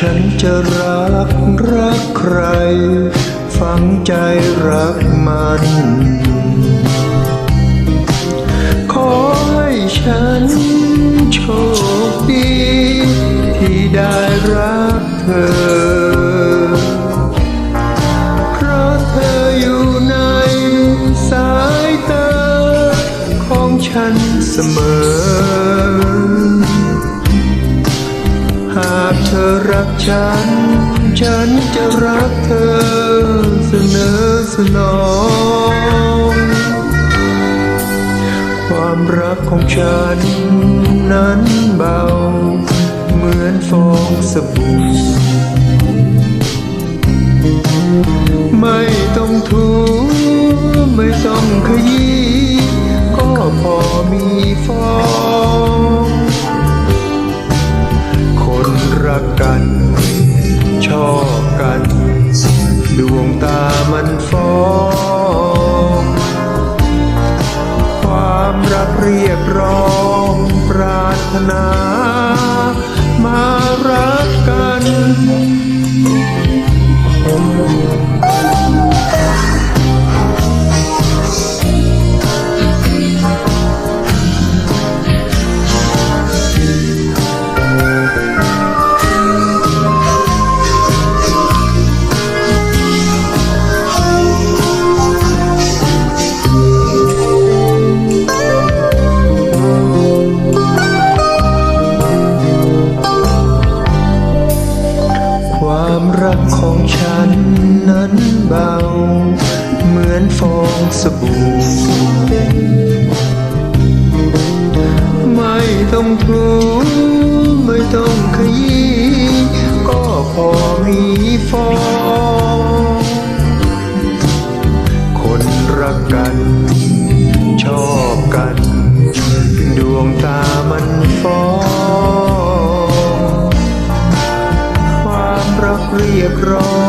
ฉันจะรักรักใคร ฝังใจรักมัน ขอให้ฉันโชค ธอ เพราะเธออยู่ในสายตาของฉันเสมอ หากเธอรักฉัน ฉันจะรักเธอเสนอสนอง ความรักของฉันนั้นเบา เหมือนฟองสบู่ไม่ต้องถูไม่ต้องขยี้ก็พอมีฟอง คนรักกัน ชอบกัน ดวงตามันฟ้องความรักเรียกร้องปรารถนา สบู่ไม่ต้องถูไม่ต้องขยี้ก็พอมีฟอง คนรักกัน ชอบกัน ดวงตามันฟ้องความรักเรียกร้อง